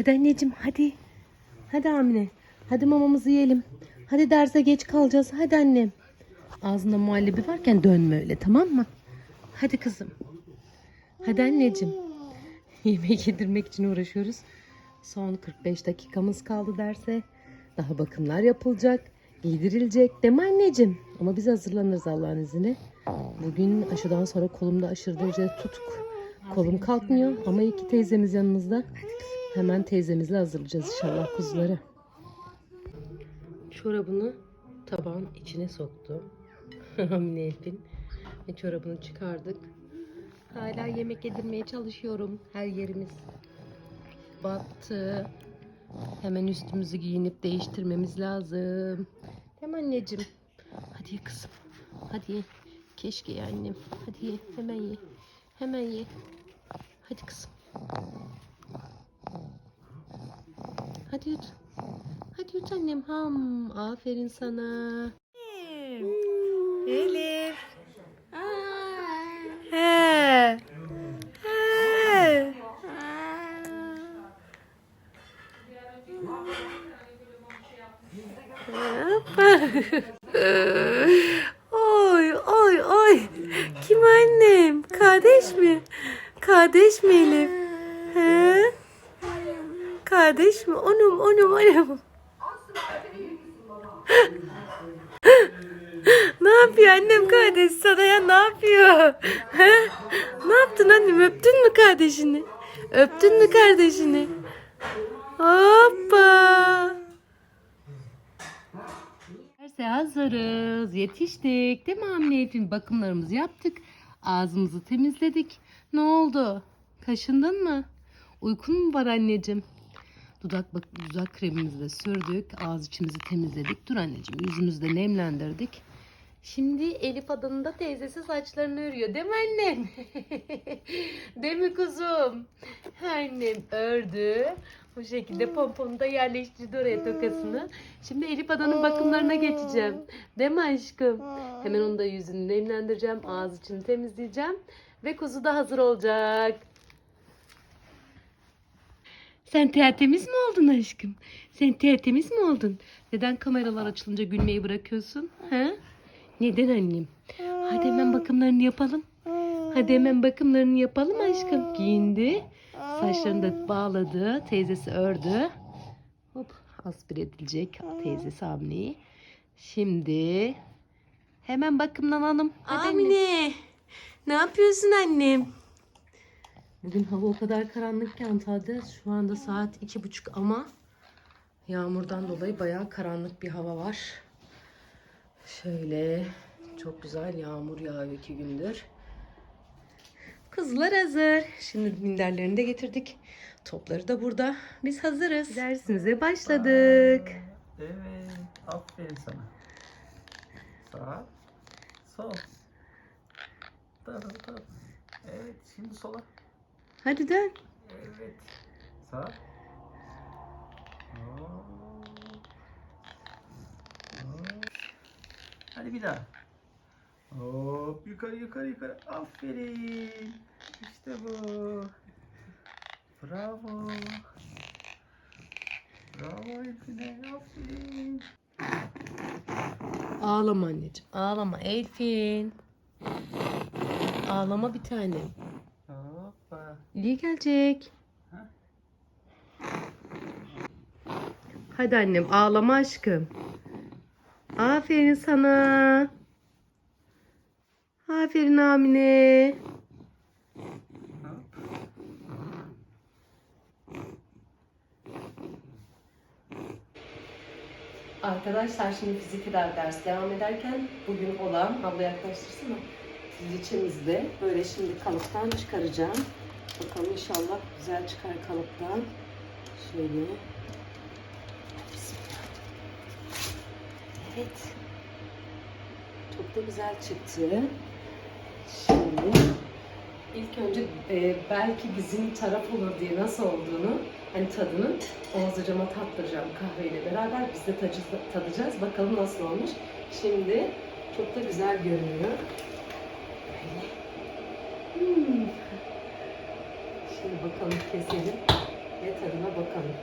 Hadi anneciğim hadi. Hadi Amine. Hadi mamamızı yiyelim. Hadi derse geç kalacağız. Hadi annem. Ağzında muhallebi varken dönme öyle tamam mı? Hadi kızım. Hadi anneciğim. Yemek yedirmek için uğraşıyoruz. Son 45 dakikamız kaldı derse. Daha bakımlar yapılacak. Giydirilecek. Değil anneciğim? Ama biz hazırlanırız Allah'ın izniyle. Bugün aşıdan sonra kolumda aşırı derecede tutuk. Kolum kalkmıyor ama iki teyzemiz yanımızda. Hemen teyzemizle hazırlayacağız inşallah kuzuları. Çorabını tabağın içine soktu. Mine Elfin. Ve çorabını çıkardık. Hala yemek yedirmeye çalışıyorum. Her yerimiz battı. Hemen üstümüzü giyinip değiştirmemiz lazım. Mi anneciğim? Hadi ye kızım. Hadi ye. Keşke ye annem. Hadi ye. Hemen ye. Hemen ye. Hadi kızım. Hadi yut. Hadi yut annem. Ham. Aferin sana. Elif. He. He. Oy oy oy. Kim annem? Kardeş mi? Kardeş mi Elif? Kardeş mi? Onum onum onum. ne yapıyor annem kardeş sana ya ne yapıyor? Ne yaptın annem öptün mü kardeşini? Öptün mü kardeşini? Hoppa. Derse hazırız. Yetiştik. Değil mi Amine Elfin? Bakımlarımızı yaptık. Ağzımızı temizledik. Ne oldu? Kaşındın mı? Uykun mu var anneciğim? Dudak bak dudak kremimizi de sürdük. Ağız içimizi temizledik. Dur anneciğim yüzümüzü de nemlendirdik. Şimdi Elif adının da teyzesi saçlarını örüyor. Değil mi annem? Değil mi kuzum? Annem ördü. Bu şekilde pomponu da yerleştirdi oraya tokasını. Şimdi Elif adanın bakımlarına geçeceğim. Değil mi aşkım? Hemen onun da yüzünü nemlendireceğim. Ağız içini temizleyeceğim. Ve kuzu da hazır olacak. Sen tertemiz mi oldun aşkım? Sen tertemiz mi oldun? Neden kameralar açılınca gülmeyi bırakıyorsun? Ha? Neden annem? Hadi hemen bakımlarını yapalım. Hadi hemen bakımlarını yapalım aşkım. Giyindi. Saçlarını da bağladı. Teyzesi ördü. Hop aspir edilecek teyzesi Amine'yi. Şimdi hemen bakımlanalım. Hadi Amine. Ne yapıyorsun annem? Bugün hava o kadar karanlık ki Antalya'da. Şu anda saat iki buçuk ama yağmurdan dolayı bayağı karanlık bir hava var. Şöyle çok güzel yağmur yağıyor iki gündür. Kızlar hazır. Şimdi minderlerini de getirdik. Topları da burada. Biz hazırız. Dersimize başladık. Evet. Aferin sana. Sağ. Sol. Taraf taraf. Evet. Şimdi sola. Hadi dön. Evet. Sağ. Hadi bir daha. Hop. Yukarı yukarı yukarı. Aferin. İşte bu. Bravo. Bravo Elfine. Aferin. Ağlama anneciğim. Ağlama Elfin. Ağlama bir tanem. İyi gelecek. Ha? Hadi annem ağlama aşkım. Aferin sana. Aferin Amine. Arkadaşlar şimdi fizik tedavi dersi devam ederken bugün olan abla yaklaştırsana. Ziliçimizde böyle şimdi kalıptan çıkaracağım. Bakalım inşallah güzel çıkar kalıptan. Şöyle. Evet. Çok da güzel çıktı. Şimdi ilk önce e, belki bizim taraf olur diye nasıl olduğunu hani tadını Oğuz hocama tattıracağım kahveyle beraber biz de tacı- tadacağız. Bakalım nasıl olmuş. Şimdi çok da güzel görünüyor. Böyle. Hmm. Bakalım keselim ve tadına bakalım.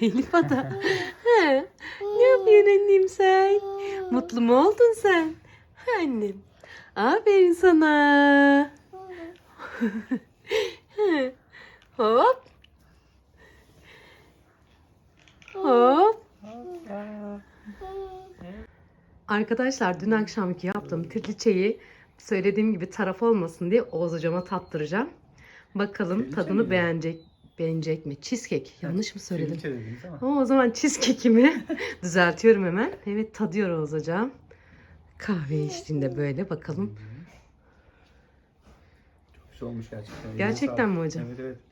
Elif Ada. He, ne yapıyorsun annem sen? Mutlu mu oldun sen? Annem. Aferin sana. Hop. Hop. Arkadaşlar dün akşamki yaptığım trileçeyi söylediğim gibi taraf olmasın diye Oğuz hocama tattıracağım. Bakalım tadını beğenecek beğenecek mi? Cheesecake. Yanlış mı söyledim? Sevinç dediniz ama. Ama o zaman cheesecake'imi düzeltiyorum hemen. Evet tadıyor Oğuz hocam. Kahve içtiğinde böyle bakalım. Çok güzel olmuş gerçekten. Gerçekten mi hocam? Evet evet.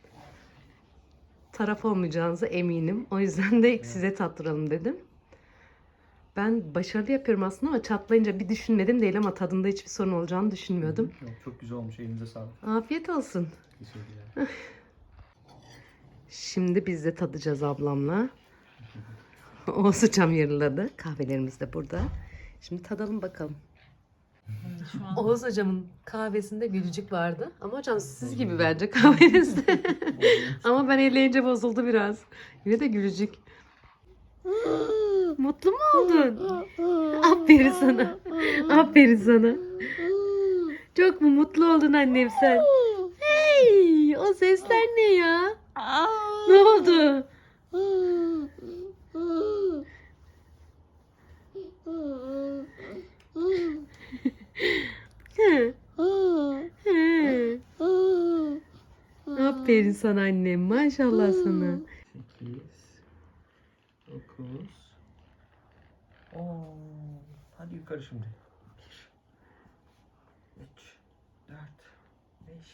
Taraf olmayacağınıza eminim. O yüzden de size tattıralım dedim. Ben başarılı yapıyorum aslında ama çatlayınca bir düşünmedim değil ama tadında hiçbir sorun olacağını düşünmüyordum. Yok, çok güzel olmuş. Elinize sağlık. Afiyet olsun. Teşekkürler. Şimdi biz de tadacağız ablamla. Oğuz hocam yarıladı. Kahvelerimiz de burada. Şimdi tadalım bakalım. Oğuz hocamın kahvesinde gülücük vardı. Ama hocam siz gibi bence kahvenizde. Ama ben elleyince bozuldu biraz. Yine de gülücük. Mutlu mu oldun? Aferin sana. Aferin sana. Çok mu mutlu oldun annem sen? Hey, o sesler ne ya? Ne oldu? Aferin sana annem. Maşallah sana. 8 9 Oo, hadi yukarı şimdi. 1 3 4 5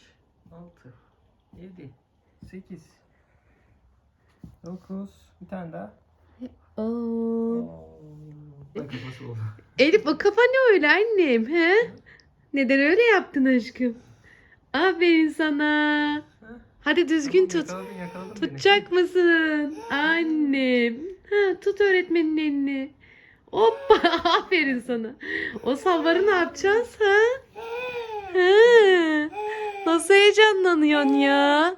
6 7 8 9 bir tane daha. Oo. Kafası oldu. Elif o kafa ne öyle annem he? Neden öyle yaptın aşkım? Aferin sana. Hadi düzgün tut. Yakaladın, yakaladın beni. Tutacak mısın? Annem. Ha, tut öğretmenin elini. Hoppa aferin sana. O salvarı ne yapacağız ha? Ha. Nasıl heyecanlanıyorsun ya?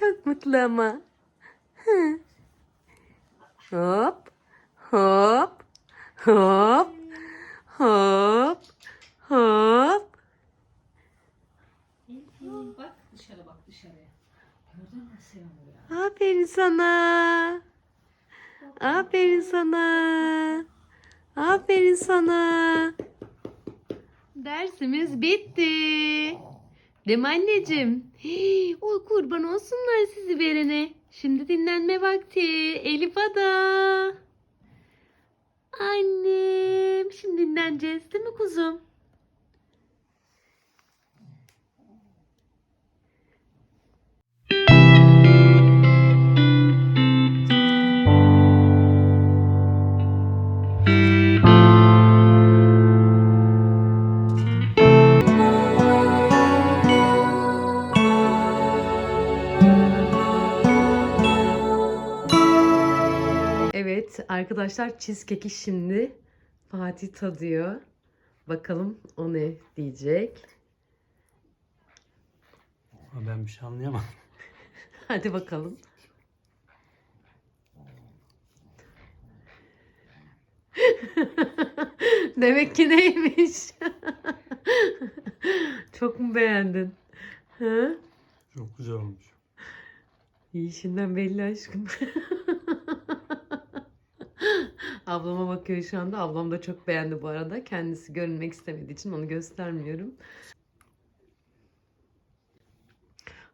Çok mutlu ama. Hı. Hop. Hop. Hop. Hop. Hop. Bak dışarı bak dışarıya. Mü ya? Aferin sana. Aferin sana. Aferin sana. Dersimiz bitti. Değil mi anneciğim? Hii, Oy kurban olsunlar sizi verene. Şimdi dinlenme vakti. Elif Ada. Annem. Şimdi dinleneceğiz değil mi kuzum? Arkadaşlar cheesecake'i şimdi Fatih tadıyor. Bakalım o ne diyecek. Ben bir şey anlayamam. Hadi bakalım. Demek ki neymiş? Çok mu beğendin? Ha? Çok güzel olmuş. İşinden belli aşkım. Ablama bakıyor şu anda. Ablam da çok beğendi bu arada. Kendisi görünmek istemediği için onu göstermiyorum.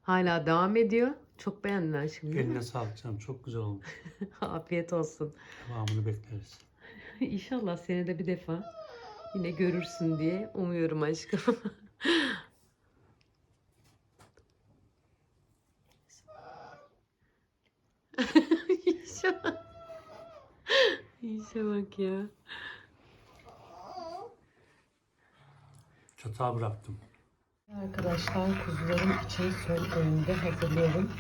Hala devam ediyor. Çok beğendiler şimdi. Eline sağlık canım. Çok güzel olmuş. Afiyet olsun. Devamını bekleriz. İnşallah seni de bir defa yine görürsün diye umuyorum aşkım. İşe bak. İşe bak ya. Çatağı bıraktım. Arkadaşlar kuzularım için son öğünde hazırlıyorum.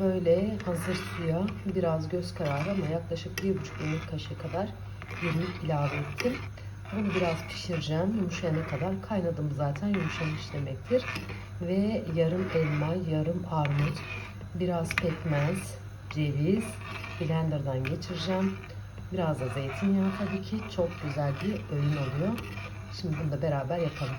Böyle hazır suya biraz göz kararı ama yaklaşık 1,5 yemek kaşığı kadar irmik ilave ettim. Bunu biraz pişireceğim. Yumuşayana kadar kaynadım zaten yumuşamış demektir. Ve yarım elma, yarım armut, biraz pekmez, ceviz blenderdan geçireceğim. Biraz da zeytinyağı tabii ki çok güzel bir öğün oluyor. Şimdi bunu da beraber yapalım.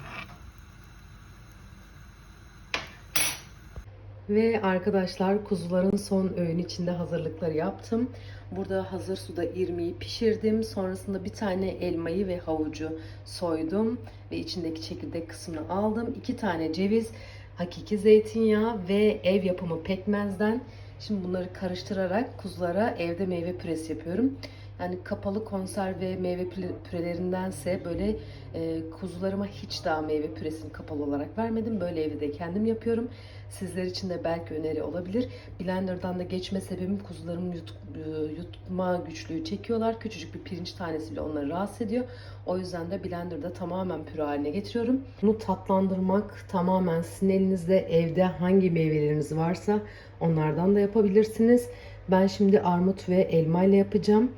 Ve arkadaşlar kuzuların son öğün içinde hazırlıkları yaptım. Burada hazır suda irmiği pişirdim. Sonrasında bir tane elmayı ve havucu soydum. Ve içindeki çekirdek kısmını aldım. İki tane ceviz, hakiki zeytinyağı ve ev yapımı pekmezden. Şimdi bunları karıştırarak kuzulara evde meyve püresi yapıyorum. Yani kapalı konserve meyve püre- pürelerindense böyle e, kuzularıma hiç daha meyve püresini kapalı olarak vermedim. Böyle evde de kendim yapıyorum. Sizler için de belki öneri olabilir. Blender'dan da geçme sebebim kuzularımın yut, e, yutma güçlüğü çekiyorlar. Küçücük bir pirinç tanesi bile onları rahatsız ediyor. O yüzden de blenderda tamamen püre haline getiriyorum. Bunu tatlandırmak tamamen sizin elinizde. Evde hangi meyveleriniz varsa onlardan da yapabilirsiniz. Ben şimdi armut ve elma ile yapacağım.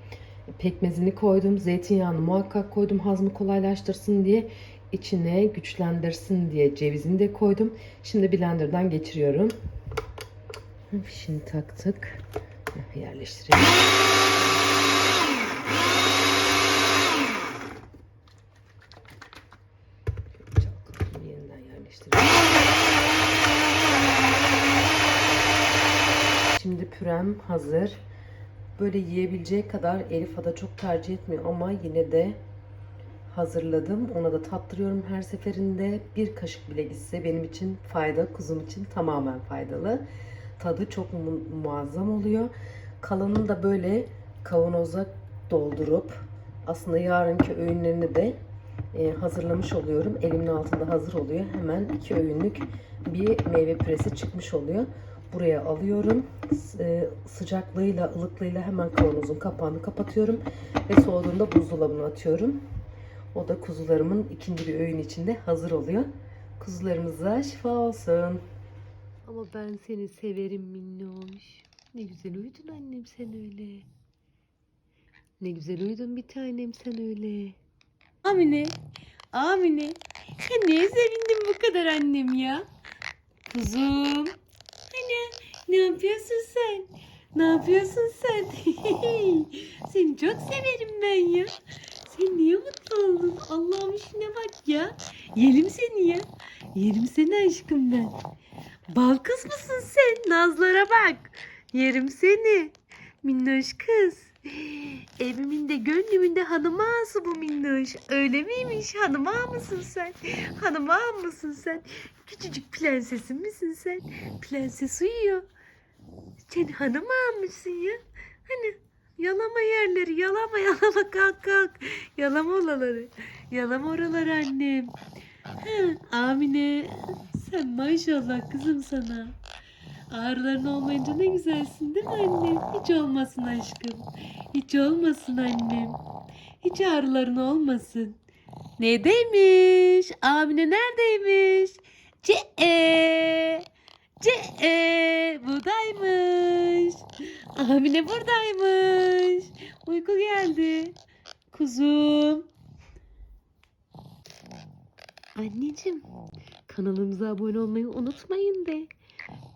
Pekmezini koydum. Zeytinyağını muhakkak koydum hazmı kolaylaştırsın diye. içine güçlendirsin diye cevizini de koydum. Şimdi blenderdan geçiriyorum. Şimdi taktık. Yerleştirelim. Şimdi pürem hazır. Böyle yiyebileceği kadar Elif Ada çok tercih etmiyor ama yine de hazırladım. Ona da tattırıyorum her seferinde. Bir kaşık bile gitse benim için fayda, kuzum için tamamen faydalı. Tadı çok mu- muazzam oluyor. Kalanını da böyle kavanoza doldurup aslında yarınki öğünlerini de e, hazırlamış oluyorum. Elimin altında hazır oluyor. Hemen iki öğünlük bir meyve püresi çıkmış oluyor. Buraya alıyorum. E, sıcaklığıyla, ılıklığıyla hemen kavanozun kapağını kapatıyorum. Ve soğuduğunda buzdolabına atıyorum. O da kuzularımın ikinci bir öğün içinde hazır oluyor. Kuzularımıza şifa olsun. Ama ben seni severim minnoş. Ne güzel uyudun annem sen öyle. Ne güzel uyudun bir tanem sen öyle. Amine. Amine. Ya niye sevindin bu kadar annem ya? Kuzum. Anne ne yapıyorsun sen? Ne yapıyorsun sen? Seni çok severim ben ya. Sen niye mutlu oldun? Allah'ım işine bak ya. Yerim seni ya. Yerim seni aşkım ben. Bal kız mısın sen? Nazlara bak. Yerim seni. Minnoş kız. Evimin de gönlümün de hanım ağası bu minnoş. Öyle miymiş? Hanım ağa mısın sen? Hanım ağa mısın sen? Küçücük prensesin misin sen? Prenses uyuyor. Sen hanım mısın ya? Hani yalama yerleri yalama yalama kalk kalk. Yalama oraları. Yalama oraları annem. Ha, Amine sen maşallah kızım sana. Ağrıların olmayınca ne güzelsin değil mi annem? Hiç olmasın aşkım. Hiç olmasın annem. Hiç ağrıların olmasın. Neredeymiş? Amine neredeymiş? Ce Ce buradaymış. Amine buradaymış. Uyku geldi. Kuzum. Anneciğim kanalımıza abone olmayı unutmayın de.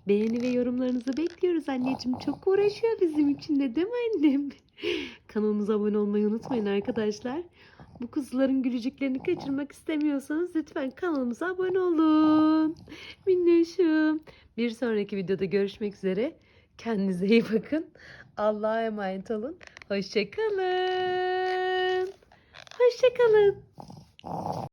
Beğeni ve yorumlarınızı bekliyoruz anneciğim. Çok uğraşıyor bizim için de değil mi annem? Kanalımıza abone olmayı unutmayın arkadaşlar. Bu kuzuların gülücüklerini kaçırmak istemiyorsanız lütfen kanalımıza abone olun. Minnoşum. Bir sonraki videoda görüşmek üzere. Kendinize iyi bakın. Allah'a emanet olun. Hoşçakalın. Hoşçakalın.